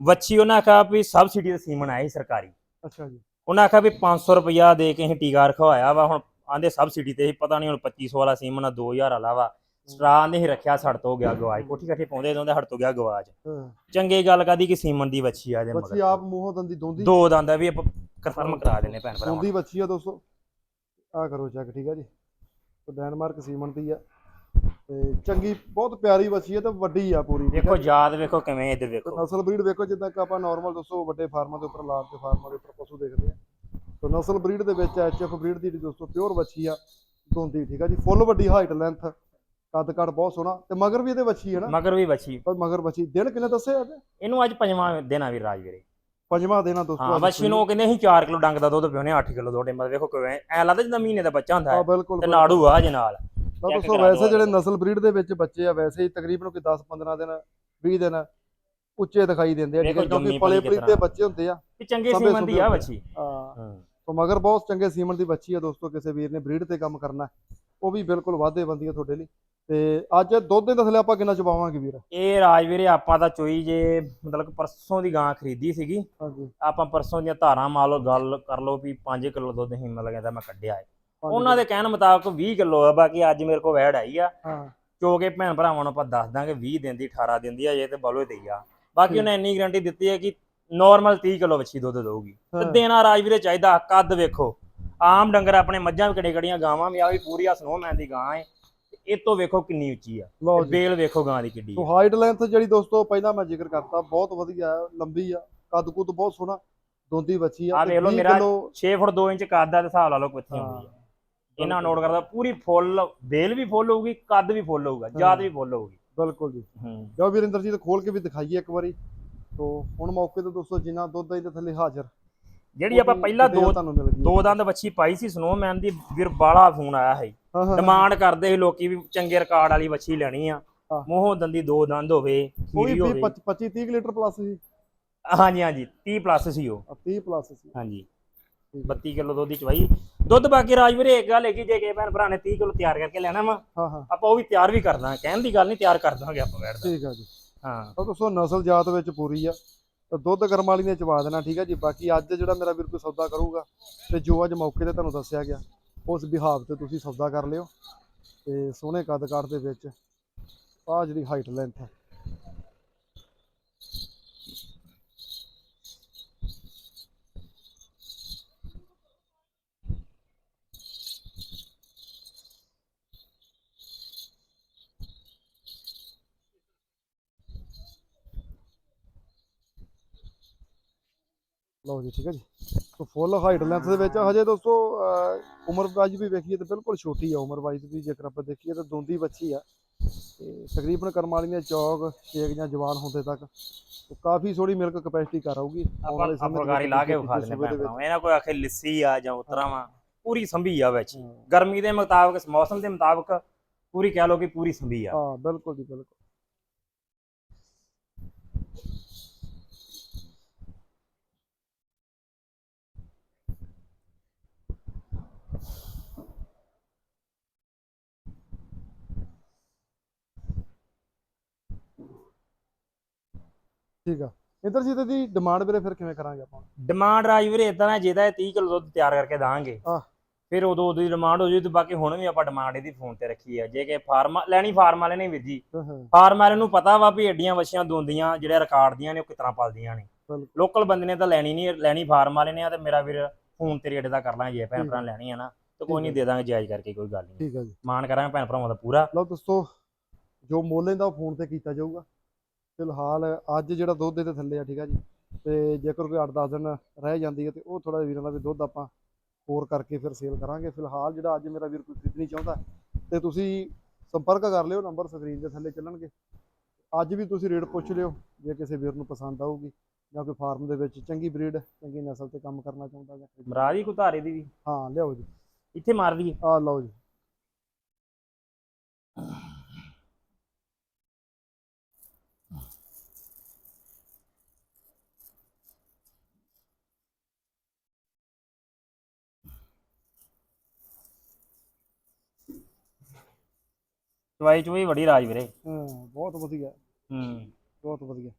ਵੱਛੀ ਉਹਨਾਂ ਆਖਿਆ ਵੀ ਸਬਸਿਡੀ ਦਾ ਸੀਮਨ ਆਇਆ ਸੀ ਸਰਕਾਰੀ। ਅੱਛਾ ਜੀ। ਉਹਨਾਂ ਆਖਿਆ ਵੀ 500 ਰੁਪਇਆ ਦੇ ਕੇ ਅਸੀਂ ਟੀਕਾ ਰਖਵਾਇਆ ਵਾ ਹੁਣ ਆਂਦੇ ਸਬਸਿਡੀ ਤੇ ਸੀ, ਪਤਾ ਨਹੀਂ ਹੁਣ 2500 ਵਾਲਾ ਸੀਮਨ ਆ 2000 ਵਾਲਾ ਵਾ। ਸਟਰਾ ਨੇ ਹੀ ਰੱਖਿਆ ਸੜ ਤੋਂ ਗਿਆ ਗਵਾਚ। ਕੋਠੀ ਕੱਠੇ ਪਾਉਂਦੇ ਦੋਂਦੇ ਹੜ ਤੋਂ ਗਿਆ ਗਵਾਚ। ਚੰਗੀ ਗੱਲ ਕਾਦੀ ਕਿ ਸੀਮਨ ਦੀ ਵੱਛੀ ਆ ਦੇ ਬੱਚੀ ਆਪ ਮੂੰਹੋਂ ਦੰਦੀ ਦੋਂਦੀ। ਦੋ ਦੰਦ ਆ ਵੀ ਆਪਾਂ ਕਨਫਰਮ ਕਰਾ ਦਿੰਨੇ ਭੈਣ ਭਰਾਵਾਂ। ਦੋਂਦੀ ਬੱਚੀ ਆ ਦੋਸਤੋ। ਆ ਕਰੋ ਚੈੱਕ ਠੀਕ ਆ ਜੀ। ਤੇ ਡੈਨਮਾਰਕ ਸੀਮਨ ਦੀ ਆ। ਤੇ ਚੰਗੀ ਬਹੁਤ ਪਿਆਰੀ ਬੱਚੀ ਆ ਤੇ ਵੱਡੀ ਆ ਪੂਰੀ। ਵੇਖੋ ਯਾਦ ਵੇਖੋ ਕਿਵੇਂ ਇੱਧਰ ਤੇ ਵੇਖੋ ਨਸਲ ਬਰੀਡ ਵੇਖੋ ਜਿੱਦਾਂ ਕਿ ਆਪਾਂ ਨਾਰਮਲ ਦੋਸਤੋ ਵੱਡੇ ਫਾਰਮਾਂ ਦੇ ਉੱਪਰ ਦੇ ਫਾਰਮਾਂ ਦੇ ਉੱਪਰ ਪਸ਼ੂ ਦੇਖਦੇ ਆ। ਤੇ ਨਸਲ ਬਰੀਡ ਦੇ ਵਿੱਚ ਐਚਐਫ ਬਰੀਡ ਦੀ ਦੋਸਤੋ ਪਿਓਰ ਬੱਚੀ ਆ ਦੋਂਦੀ ਠੀਕ ਆ ਜੀ? ਫੁੱਲ ਵੱਡੀ ਹਾਈਟ ਲੈਂਥ ਕੱਦ ਕੱਦ ਬਹੁਤ ਸੋਹਣਾ ਤੇ ਮਗਰ ਵੀ ਇਹਦੇ ਬੱਚੀ ਹੈ ਨਾ? ਮਗਰ ਵੀ ਵੱਛੀ। ਪਰ ਮਗਰ ਬੱਚੀ ਦਿਨ ਕਿੰਨੇ ਦੱਸੇ ਆ ਇਹਦੇ? ਇਹਨੂੰ ਅੱਜ ਪੰਜਵਾਂ ਦਿਨ ਆ ਵੀ ਰਾਜ ਵੀਰੇ। ਪੰਜਵਾਂ ਦਿਨ ਆ ਦੋਸਤੋ ਹਾਂ ਅੱਜ ਵੱਛੀ ਨੂੰ ਕਹਿੰਦੇ ਅਸੀਂ 4 ਕਿਲੋ ਡੰਗ ਦਾ ਦੁੱਧ ਪਿਉਨੇ 8 ਕਿਲੋ ਦੋ ਟਾਈਮ ਵੇਖੋ ਕਿਵੇਂ ਐ ਲੱਗਦਾ ਜਿੱਦਾਂ ਮਹੀਨੇ ਦਾ ਬੱਚਾ ਹੁੰਦਾ ਹਾਂ ਹੈ ਤੇ। ਨਾੜੂ ਆ ਜੇ ਨਾਲ। ਦੋਸਤੋ ਕਰਾ ਵੈਸੇ ਜਿਹੜੇ ਨਸਲ ਬਰੀਡ ਦੇ ਵਿੱਚ ਬੱਚੇ ਆ ਵੈਸੇ ਹੀ ਤਕਰੀਬਨ ਕੋਈ 10 15 ਦਿਨ 20 ਦਿਨ ਉੱਚੇ ਦਿਖਾਈ ਦਿੰਦੇ ਆ ਠੀਕ ਹੈ ਕਿਉਂਕਿ ਪਲੇ ਪਲੀ ਪਲੀਤੇ ਬੱਚੇ ਹੁੰਦੇ ਆ। ਚੰਗੇ ਸੀਮਨ ਦੀ ਆ। ਵੱਛੀ ਹਾਂ। ਹਾਂ। ਤਾਂ ਮਗਰ ਬਹੁਤ ਚੰਗੇ ਸੀਮਨ ਦੀ ਬੱਚੀ ਆ ਦੋਸਤੋ ਕਿਸੇ ਵੀਰ ਨੇ ਬਰੀਡ ਤੇ ਕੰਮ ਕਰਨਾ। ਉਹ ਵੀ ਬਿਲਕੁਲ ਵਾਧੇ ਬੰਦੀ ਆ ਤੁਹਾਡੇ ਲਈ। ਤੇ ਅੱਜ ਦੁੱਧ ਦੇ ਨਸਲੇ ਆਪਾਂ ਕਿੰਨਾ ਚਵਾਵਾਂਗੇ ਵੀਰ? ਇਹ ਰਾਜ ਵੀਰੇ ਆਪਾਂ ਤਾਂ ਚੋਈ ਜੇ ਮਤਲਬ ਕਿ ਪਰਸੋਂ ਦੀ ਗਾਂ ਖਰੀਦੀ ਸੀਗੀ। ਹਾਂਜੀ। ਆਪਾਂ ਪਰਸੋਂ ਦੀਆਂ ਧਾਰਾਂ ਮਾਲ ਲਓ ਗੱਲ ਕਰ ਲਓ ਵੀ 5 ਕਿਲੋ ਦੁੱਧ ਹਿੰਮ ਲੱਗਦਾ ਮੈਂ ਕੱਢਿਆ ਹੈ ਉਹਨਾਂ ਦੇ ਕਹਿਣ ਮੁਤਾਬਕ 20 ਕਿਲੋ ਆ ਬਾਕੀ ਅੱਜ ਮੇਰੇ ਕੋਲ ਵੈੜ ਆਈ ਆ। ਹਾਂ। ਚੋ ਕੇ ਭੈਣ ਭਰਾਵਾਂ ਨੂੰ ਆਪਾਂ ਦੱਸ ਦਾਂਗੇ 20 ਦਿਨ ਦੀ 18 ਦਿਨ ਦੀ ਆ ਜੇ ਤੇ ਬਲੋਏ ਤੇ ਆ। ਬਾਕੀ ਉਹਨੇ ਇੰਨੀ ਗਾਰੰਟੀ ਦਿੱਤੀ ਹੈ ਕਿ ਨਾਰਮਲ 30 ਕਿਲੋ ਵੱਛੀ ਦੁੱਧ ਦਊਗੀ। ਤੇ। ਦੇਣਾ ਰਾਜ ਵੀਰੇ ਚਾਹੀਦਾ ਕੱਦ ਵੇਖੋ। ਆਮ ਡੰਗਰ ਆਪਣੇ ਮੱਝਾਂ ਵੀ ਕਿਹੜੇ ਕਿਹੜੀਆਂ ਗਾਵਾਂ ਵੀ ਆ ਵੀ ਪੂਰੀ ਆ ਸਨੋਮੈਨ ਦੀ ਗਾਂ ਹੈ ਇਹ ਤੋਂ ਵੇਖੋ ਕਿੰਨੀ ਉੱਚੀ ਆ। ਬੇਲ ਵੇਖੋ ਗਾਂ ਦੀ ਕਿੱਡੀ ਸੋ ਆ। ਹਾਈਟ ਲੈਂਥ ਜਿਹੜੀ ਦੋਸਤੋ ਪਹਿਲਾਂ ਮੈਂ ਜ਼ਿਕਰ ਕਰਤਾ ਬਹੁਤ ਵਧੀਆ ਲੰਬੀ ਆ। ਕੱਦ ਕੁੱਦ ਬਹੁਤ ਸੋਹਣਾ ਦੋਂਦੀ ਬੱਚੀ ਆ ਤੇ ਵੇਖ ਲਓ 20 ਮੇਰਾ ਕਿਲੋ 6 ਫੁੱਟ 2 ਇੰਚ ਕੱਦ ਦਾ ਤੇ ਹਿਸਾਬ ਲਾ ਲਓ ਕਿੱਥੇ। ਹੁੰਦੀ ਆ। ਇਹਨਾਂ ਨੋਟ ਕਰਦਾ ਪੂਰੀ ਫੁੱਲ ਬੇਲ ਵੀ ਫੁੱਲ ਹੋਊਗੀ ਕੱਦ ਵੀ ਫੁੱਲ ਹੋਊਗਾ ਜਾਤ ਵੀ ਫੁੱਲ ਹੋਊਗੀ। ਬਿਲਕੁਲ ਜੀ। ਹੂੰ। ਜੋ ਵੀਰਿੰਦਰ ਜੀ ਤੇ ਖੋਲ ਕੇ ਵੀ ਦਿਖਾਈਏ ਇੱਕ ਵਾਰੀ। ਤੋ ਹੁਣ ਮੌਕੇ ਤੇ ਦੋਸਤੋ ਜਿੰਨਾ ਦੁੱਧ ਇਹਦੇ ਥੱਲੇ ਹਾਜ਼ਰ। ਜਿਹੜੀ ਆਪਾਂ ਪਹਿਲਾਂ ਦੋ ਦੋ ਦੰਦ ਵੱਛੀ ਪਾਈ ਸੀ ਸਨੋਮੈਨ ਦੀ ਵੀਰ ਬਾਲਾ ਫੋਨ ਆਇਆ ਹੈ ਡਿਮਾਂਡ ਕਰਦੇ ਸੀ ਲੋਕੀ ਵੀ ਚੰਗੇ ਰਿਕਾਰਡ ਵਾਲੀ ਵੱਛੀ ਲੈਣੀ ਆ। ਮੂੰਹੋਂ ਦੰਦੀ ਦੋ ਦੰਦ ਹੋਵੇ ਉਹ ਵੀ ਖੀਰੀ ਹੋਵੇ। 25 30 ਲੀਟਰ ਪਲੱਸ ਸੀ। ਹਾਂਜੀ ਹਾਂਜੀ 30 ਪਲੱਸ ਸੀ ਉਹ। ਆ 30 ਪਲੱਸ ਸੀ। ਹਾਂਜੀ। 32 ਕਿਲੋ ਦੁੱਧ ਦੀ ਚਵਾਈ ਦੁੱਧ ਬਾਕੀ ਰਾਜ ਵੀਰੇ ਇੱਕ ਗੱਲ ਹੈ ਕਿ ਜੇ ਕਿਸੇ ਭੈਣ ਭਰਾ ਨੇ 30 ਕਿਲੋ ਤਿਆਰ ਕਰਕੇ ਲੈਣਾ ਵਾ ਹਾਂ ਹਾਂ। ਆਪਾਂ ਉਹ ਵੀ ਤਿਆਰ ਵੀ ਕਰ ਦਾਂਗੇ। ਕਹਿਣ ਦੀ ਗੱਲ ਨਹੀਂ ਤਿਆਰ ਕਰ ਦਾਂਗੇ ਆਪਾਂ ਬੈਠਦਾ ਠੀਕ ਆ ਜੀ। ਹਾਂ। ਤਾਂ ਦੋਸਤੋ ਨਸਲ ਜਾਤ ਵਿੱਚ ਪੂਰੀ ਆ। ਤਾਂ ਦੁੱਧ ਕਰਮ ਵਾਲੀ ਨੇ ਚਵਾ ਦੇਣਾ ਠੀਕ ਆ ਜੀ। ਬਾਕੀ ਅੱਜ ਜਿਹੜਾ ਮੇਰਾ ਵੀਰ ਕੋਈ ਸੌਦਾ ਕਰੂਗਾ ਤੇ ਜੋ ਅੱਜ ਮੌਕੇ ਤੇ ਤੁਹਾਨੂੰ ਦੱਸਿਆ ਗਿਆ ਉਸ ਬਿਹਾਵ ਤੇ ਤੁਸੀਂ ਸੌਦਾ ਕਰ ਲਿਓ। ਤੇ ਸੋਹਣੇ ਕੱਦ ਕਾਠ ਦੇ ਵਿੱਚ ਆ ਜਿਹੜੀ ਹਾਈਟ ਲੈਂਥ ਹੈ ਲਓ ਜੀ ਠੀਕ ਹੈ ਜੀ। ਸੋ ਫੁੱਲ ਹਾਈਟ ਲੈਂਥ ਦੇ ਵਿੱਚ ਹਜੇ ਦੋਸਤੋ ਉਮਰ ਵਾਈਜ਼ ਵੀ ਵੇਖੀਏ ਤਾਂ ਬਿਲਕੁਲ ਛੋਟੀ ਆ ਉਮਰ ਵਾਈਜ਼ ਵੀ ਜੇਕਰ ਆਪਾਂ ਦੇਖੀਏ ਤਾਂ ਦੋਂਦੀ ਬੱਚੀ ਆ। ਤੇ ਤਕਰੀਬਨ ਕਰਮ ਵਾਲੀ ਨੇ ਚੌਕ ਛੇਕ ਜਾਂ ਜਵਾਨ ਹੁੰਦੇ ਤੱਕ ਤੇ ਕਾਫੀ ਸੋਹਣੀ ਮਿਲਕ ਕਪੈਸਿਟੀ ਕਰ ਆਊਗੀ। ਆਉਣ ਵਾਲੇ ਸਮੇਂ ਫੁਲਕਾਰੀ ਲਾ ਕੇ ਵਿਖਾ ਦਿੰਦੇ ਭੈਣ ਇਹਨਾਂ ਕੋਈ ਆਖੇ ਲਿੱਸੀ ਆ ਜਾਂ ਉਤਰਾ ਵਾ ਪੂਰੀ ਸੰਭੀ ਆ ਵਿੱਚ। ਗਰਮੀ ਦੇ ਮੁਤਾਬਕ ਮੌਸਮ ਦੇ ਮੁਤਾਬਕ ਪੂਰੀ ਕਹਿ ਲਓ ਕਿ ਪੂਰੀ ਸੰਭੀ ਆ। ਹਾਂ ਬਿਲਕੁਲ ਜੀ ਬਿਲਕੁਲ। ਠੀਕ ਆ। ਇੰਦਰ ਜੀ ਦੀ ਡਿਮਾਂਡ ਵੀਰੇ ਫਿਰ ਕਿਵੇਂ ਕਰਾਂਗੇ ਆਪਾਂ? ਡਿਮਾਂਡ ਰਾਜ ਵੀਰੇ ਇਦਾਂ ਹੈ ਜਿਹਦਾ ਇਹ 30 ਕਿਲੋ ਦੁੱਧ ਤਿਆਰ ਕਰਕੇ ਦਾਂਗੇ। ਆਹ। ਫਿਰ ਉਦੋਂ ਉਦੋਂ ਦੀ ਡਿਮਾਂਡ ਹੋ ਜੂ ਤੇ ਬਾਕੀ ਹੁਣ ਵੀ ਆਪਾਂ ਡਿਮਾਂਡ ਇਹਦੀ ਫੋਨ ਤੇ ਰੱਖੀ ਹੈ ਜੇ ਕਿ ਫਾਰਮ ਲੈਣੀ ਫਾਰਮ ਵਾਲੇ ਨੇ ਵੀਰ ਜੀ। ਹਾਂ ਹਾਂ। ਫਾਰਮ ਵਾਲੇ ਨੂੰ ਪਤਾ ਵਾ ਵੀ ਏਡੀਆਂ ਵਛੀਆਂ ਦੋਂਦੀਆਂ ਜਿਹੜੇ ਰਿਕਾਰਡ ਦੀਆਂ ਨੇ ਉਹ ਕਿਤਨਾ ਪਲਦੀਆਂ ਨੇ। ਬਿਲਕੁਲ। ਲੋਕਲ ਬੰਦੇ ਨੇ ਤਾਂ ਲੈਣੀ ਨਹੀਂ ਲੈਣੀ ਫਾਰਮ ਵਾਲੇ ਨੇ ਆ ਤੇ ਮੇਰਾ ਵੀਰ ਫੋਨ ਤੇ ਰੇਟ ਦਾ ਕਰ ਲਾਂਗੇ ਜੇ ਭੈਣ ਭਰਾ। ਲੈਣੀ ਆ ਨਾ ਤੇ ਕੋਈ ਨਹੀਂ। ਦੇ ਦਾਂਗੇ ਜਾਇਜ਼ ਕਰਕੇ ਕੋਈ ਗੱਲ ਨਹੀਂ ਠੀਕ ਆ ਜੀ। ਮਾਨ ਕਰਾਂਗੇ ਭੈਣ ਭਰਾਵਾਂ ਦਾ ਪੂਰਾ। ਲਓ ਦੋਸਤੋ ਜੋ ਮੁੱਲ ਇਹਦਾ ਫੋਨ ਤੇ ਕੀਤਾ ਜਾਊਗਾ। ਫਿਲਹਾਲ ਅੱਜ ਜਿਹੜਾ ਦੁੱਧ ਇਹਦੇ ਥੱਲੇ ਆ ਠੀਕ ਆ ਜੀ ਤੇ ਜੇਕਰ ਕੋਈ 8-10 ਦਿਨ ਰਹਿ ਜਾਂਦੀ ਹੈ ਤੇ ਉਹ ਥੋੜਾ ਵੀਰਾਂ ਦਾ ਵੀ ਦੁੱਧ ਆਪਾਂ ਹੋਰ ਕਰਕੇ ਫਿਰ ਸੇਲ ਕਰਾਂਗੇ। ਫਿਲਹਾਲ ਜਿਹੜਾ ਅੱਜ ਮੇਰਾ ਵੀਰ ਕੋਈ ਖਰੀਦਣੀ ਚਾਹੁੰਦਾ ਤੇ ਤੁਸੀਂ ਸੰਪਰਕ ਕਰ ਲਿਓ ਨੰਬਰ ਸਕਰੀਨ ਦੇ ਥੱਲੇ ਚੱਲਣਗੇ। ਅੱਜ ਵੀ ਤੁਸੀਂ ਰੇਟ ਪੁੱਛ ਲਿਓ ਜੇ ਕਿਸੇ ਵੀਰ ਨੂੰ ਪਸੰਦ ਆਊਗੀ ਜਾਂ ਕੋਈ ਫਾਰਮ ਦੇ ਵਿੱਚ ਚੰਗੀ ਬਰੀਡ ਚੰਗੀ ਨਸਲ ਤੇ ਕੰਮ ਕਰਨਾ ਚਾਹੁੰਦਾ ਜਾਂ ਕੋਈ- ਮਰਾ ਦੀ ਕੋ ਧਾਰੇ ਦੀ ਵੀ? ਹਾਂ ਲਿਆਓ ਜੀ। ਇੱਥੇ ਮਾਰ ਦਈਏ ਆ ਲਓ ਜੀ। ਚਵਾਈ ਚਵਾਈ ਬੜੀ ਰਾਜ ਵੀਰੇ। ਹਾਂ ਬਹੁਤ ਵਧੀਆ। ਹੂੰ। ਬਹੁਤ ਵਧੀਆ।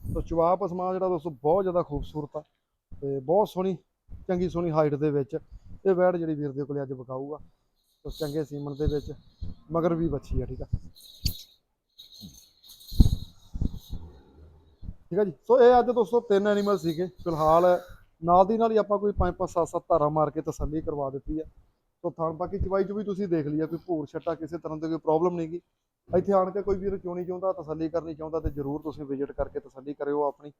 ਤੋ ਚਵਾ ਪਸਮਾ ਜਿਹੜਾ ਦੋਸਤੋ ਬਹੁਤ ਜ਼ਿਆਦਾ ਖੂਬਸੂਰਤ ਆ ਤੇ ਬਹੁਤ ਸੋਹਣੀ ਚੰਗੀ ਸੋਹਣੀ ਹਾਈਟ ਦੇ ਵਿੱਚ ਇਹ ਵੈੜ ਜਿਹੜੀ ਵੀਰ ਦੇ ਕੋਲੇ ਅੱਜ ਵਿਕਾਊਗਾ। ਤੋ ਚੰਗੇ ਸੀਮਨ ਦੇ ਵਿੱਚ ਮਗਰ ਵੀ ਬੱਚੀ ਆ ਠੀਕ ਆ? ਠੀਕ ਆ ਜੀ? ਸੋ ਇਹ ਅੱਜ ਦੋਸਤੋ ਤਿੰਨ ਐਨੀਮਲ ਸੀਗੇ। ਫਿਲਹਾਲ ਨਾਲ ਦੀ ਨਾਲ ਹੀ ਆਪਾਂ ਕੋਈ ਪੰਜ ਪੰਜ ਸੱਤ ਸੱਤ ਧਾਰਾਂ ਮਾਰ ਕੇ ਤਸੱਲੀ ਕਰਵਾ ਦਿੱਤੀ ਹੈ ਸੋ ਥਾਣ ਬਾਕੀ ਚਵਾਈ ਚ ਵੀ ਤੁਸੀਂ ਦੇਖ ਲਿਆ ਕੋਈ ਭੂਰ ਛੱਟਾ ਕਿਸੇ ਤਰ੍ਹਾਂ ਦੀ ਕੋਈ ਪ੍ਰੋਬਲਮ ਨਹੀਂਗੀ ਇੱਥੇ ਆਣ ਕੇ ਕੋਈ ਵੀਰ ਚੋਣੀ ਚਾਹੁੰਦਾ ਤਸੱਲੀ ਕਰਨੀ ਚਾਹੁੰਦਾ ਤੇ ਜਰੂਰ ਤੁਸੀਂ ਵਿਜ਼ਿਟ ਕਰਕੇ ਤਸੱਲੀ ਕਰਿਓ ਆਪਣੀ।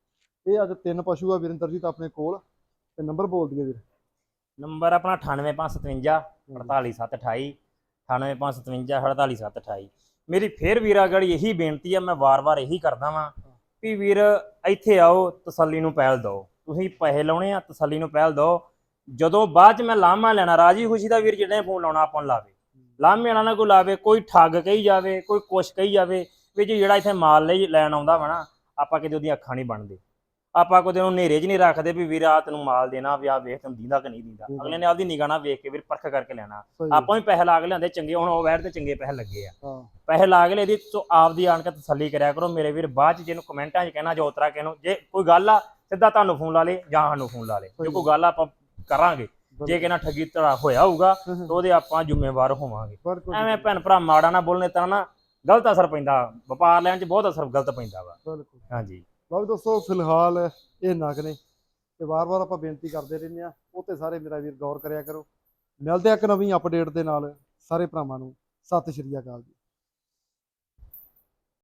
ਇਹ ਅੱਜ ਤਿੰਨ ਪਸ਼ੂ ਆ ਵੀਰਿੰਦਰਜੀਤ ਆਪਣੇ ਕੋਲ। ਤੇ ਨੰਬਰ ਬੋਲ ਦਈਏ ਵੀਰ। ਨੰਬਰ ਆਪਣਾ 98557 48728 98557 48728 ਮੇਰੀ ਫੇਰ ਵੀਰਾ ਗੜੀ ਇਹੀ ਬੇਨਤੀ ਆ ਮੈਂ ਵਾਰ-ਵਾਰ ਇਹੀ ਕਰਦਾ ਵਾਂ ਵੀ ਵੀਰ ਇੱਥੇ ਆਓ ਤਸੱਲੀ ਨੂੰ ਪਹਿਲ ਦਿਓ। ਤੁਸੀਂ ਪੈਸੇ ਲਾਉਣੇ ਆ ਤਸੱਲੀ ਨੂੰ ਪਹਿਲ ਦਿਓ। ਜਦੋਂ ਬਾਅਦ ਚ ਮੈਂ ਲਾਮਾ ਲੈਣਾ ਰਾਜੀ ਖੁਸ਼ੀ ਦਾ ਵੀਰ ਜਿਹੜੇ ਫੋਨ ਲਾਉਣਾ ਆਪਾਂ ਨੂੰ ਲਾਵੇ। ਲਾਮੇ ਵਾਲਾ ਨਾ ਕੋਈ ਲਾਵੇ ਕੋਈ ਠੱਗ ਕਹੀ ਜਾਵੇ ਕੋਈ ਕੁਛ ਕਹੀ ਜਾਵੇ ਵੀ ਜੀ ਜਿਹੜਾ ਇੱਥੇ ਮਾਲ ਲਈ ਲੈਣ ਆਉਂਦਾ ਵਾ ਨਾ ਆਪਾਂ ਕਿਤੇ ਉਹਦੀਆਂ ਅੱਖਾਂ ਨਹੀਂ ਬਣਦੇ। ਆਪਾਂ ਕਦੇ ਉਹਨੂੰ ਨੇਰੇ 'ਚ ਨਹੀਂ ਰੱਖਦੇ ਵੀ ਵੀਰ ਆ ਤੈਨੂੰ ਮਾਲ ਦੇਣਾ ਵੀ ਆ ਵੇਖ ਤੈਨੂੰ ਦੀਂਦਾ ਕਿ ਨਹੀਂ ਦੀਂਦਾ। ਅਗਲੇ ਨੇ ਆਪਦੀ ਨਿਗਾਹ ਨਾਲ ਵੇਖ ਕੇ ਵੀਰ ਪਰਖ ਕਰਕੇ ਲੈਣਾ। ਆਪਾਂ ਵੀ ਪੈਸੇ ਲਾ ਕੇ ਲਿਆਂਦੇ ਚੰਗੇ ਹੁਣ ਉਹ ਵੈਰ ਤੇ ਚੰਗੇ ਪੈਸੇ ਲੱਗੇ ਆ। ਪੈਸੇ ਲਾ ਕੇ ਇਹਦੀ ਤੋਂ ਆਪਦੀ ਆਣ ਕੇ ਤਸੱਲੀ ਕਰਿਆ ਕਰੋ। ਮੇਰੇ ਵੀਰ ਬਾਅਦ ਚ ਜਿਹਨੂੰ ਕਮੈਂਟਾਂ 'ਚ ਕਹਿਣਾ ਜੋ ਉਤਰਾ ਕਿਹਨੂੰ ਜੇ ਕੋਈ ਗੱਲ ਆ ਸਿੱਧਾ ਤੁਹਾਨੂੰ ਫੋਨ ਲਾ ਲੇ ਜਾਂ ਸਾਨੂੰ ਫੋਨ ਲਾ ਲੇ। ਜੇ ਕੋਈ ਗੱਲ ਆ ਆਪਾਂ ਕਰਾਂਗੇ। ਜੇ ਕਿਹਨਾਂ ਠੱਗੀ ਧੜਾ ਹੋਇਆ ਹੋਊਗਾ ਤਾਂ ਉਹਦੇ ਆਪਾਂ ਜ਼ਿੰਮੇਵਾਰ ਹੋਵਾਂਗੇ। ਐਵੇਂ ਭੈਣ ਭਰਾ ਮਾੜਾ ਨਾ ਬੋਲਣੇ ਤਾਂ ਨਾ ਗਲਤ ਅਸਰ ਪੈਂਦਾ। ਵਪਾਰ ਲੈਣ 'ਚ ਬਹੁਤ ਅਸਰ ਗਲਤ ਪੈਂਦਾ ਵਾ। ਬਿਲਕੁਲ। ਹਾਂਜੀ। ਲਓ ਦੋਸਤੋ ਫਿਲਹਾਲ ਇਹ ਨਗ ਨੇ। ਤੇ ਵਾਰ-ਵਾਰ ਆਪਾਂ ਬੇਨਤੀ ਕਰਦੇ ਰਹਿੰਦੇ ਆ ਉਹ ਤੇ ਸਾਰੇ ਮੇਰਾ ਵੀਰ ਗੌਰ ਕਰਿਆ ਕਰੋ। ਮਿਲਦੇ ਆ ਇੱਕ ਨਵੀਂ ਅਪਡੇਟ ਦੇ ਨਾਲ। ਸਾਰੇ ਭਰਾਵਾਂ ਨੂੰ ਸਤਿ ਸ਼੍ਰੀ ਅਕਾਲ ਜੀ।